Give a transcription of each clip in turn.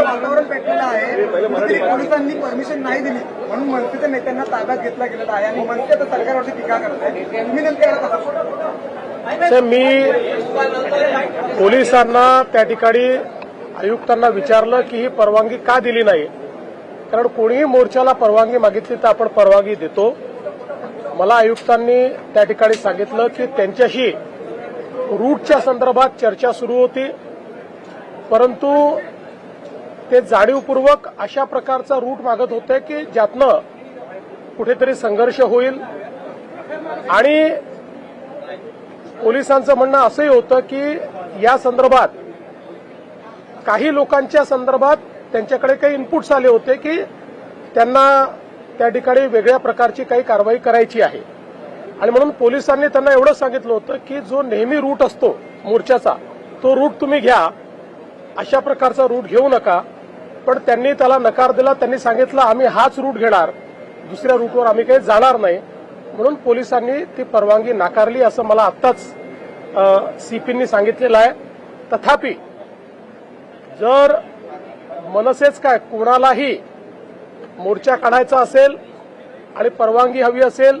वातावरण पेटलेलं आहे. पोलिसांनी परमिशन नाही दिली. म्हणून मनसेच्या नेत्यांना ताब्यात घेतला गेलेला आहे आणि मनसे आता सरकारवरती टीका करत आहे. तुम्ही नेमके मी पोलिसांना त्या ठिकाणी आयुक्तांना विचारलं की ही परवानगी का दिली नाही? कारण कोणीही मोर्चाला परवानगी मागितली तर आपण परवानगी देतो. मला आयुक्तांनी त्या ठिकाणी सांगितलं की त्यांच्याशी रूटच्या संदर्भात चर्चा सुरू होती. परंतु ते जाणीवपूर्वक अशा प्रकारचा रूट मागत होते की ज्यातनं कुठेतरी संघर्ष होईल. आणि पोलिसांचं म्हणणं असंही होतं की या संदर्भात काही लोकांच्या संदर्भात त्यांच्याकडे काही इनपुट्स आले होते की त्यांना त्या ठिकाणी वेगळ्या प्रकारची काही कारवाई करायची आहे. आणि म्हणून पोलिसांनी त्यांना एवढं सांगितलं होतं की जो नेहमी रूट असतो मोर्चाचा तो रूट तुम्ही घ्या. अशा प्रकारचा रूट घेऊ नका. पण त्यांनी त्याला नकार दिला त्यांनी सांगितलं आम्ही हाच रूट घेणार. दुसऱ्या रूटवर आम्ही काही जाणार नाही. म्हणून पोलिसांनी ती परवानगी नाकारली असं मला आत्ताच सीपींनी सांगितलेलं आहे. तथापि जर मनसेच काय कोणालाही मोर्चा काढायचा असेल आणि परवानगी हवी असेल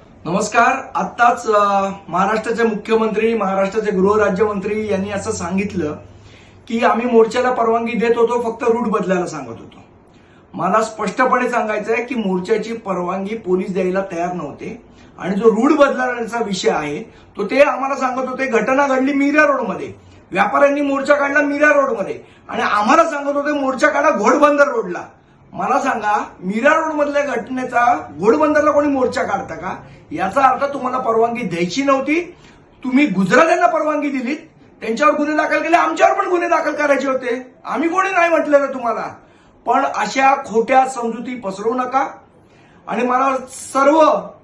नमस्कार. आत्ताच महाराष्ट्राचे मुख्यमंत्री महाराष्ट्राचे गृहराज्यमंत्री यांनी असं सांगितलं की आम्ही मोर्चाला परवानगी देत होतो फक्त रूट बदलायला सांगत होतो. मला स्पष्टपणे सांगायचं आहे की मोर्चाची परवानगी पोलीस द्यायला तयार नव्हते आणि जो रूट बदलण्याचा विषय आहे तो ते आम्हाला सांगत होते घटना घडली मीरा रोडमध्ये. व्यापाऱ्यांनी मोर्चा काढला मीरा रोडमध्ये. आणि आम्हाला सांगत होते मोर्चा काढा घोडबंदर रोडला. मला सांगा मीरा रोड मधल्या घटनेचा घोडबंदरला कोणी मोर्चा काढता का? याचा अर्थ तुम्हाला परवानगी द्यायची नव्हती. तुम्ही गुजरात्यांना परवानगी दिलीत. त्यांच्यावर गुन्हे दाखल केले आमच्यावर पण गुन्हे दाखल करायचे होते. आम्ही कोणी नाही म्हटलेलं तुम्हाला. पण अशा खोट्या समजुती पसरवू नका. आणि मला सर्व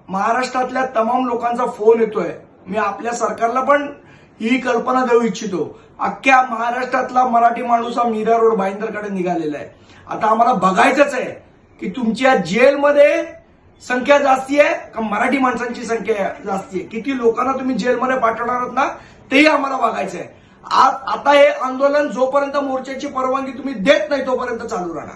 महाराष्ट्रातल्या तमाम लोकांचा फोन येतोय. मी आपल्या सरकारला पण ही कल्पना देऊ इच्छितो. अख्ख्या महाराष्ट्रातला मराठी माणूस हा मीरा रोड भाईंदरकडे निघालेला आहे. आता आम्हाला बघायचंच आहे की तुमच्या जेलमध्ये संख्या जास्ती आहे का मराठी माणसांची संख्या जास्ती आहे? किती लोकांना तुम्ही जेलमध्ये पाठवणार आहात ना तेही आम्हाला बघायचं आहे आज आता हे आंदोलन जोपर्यंत मोर्चाची परवानगी तुम्ही देत नाही तोपर्यंत चालू राहणार.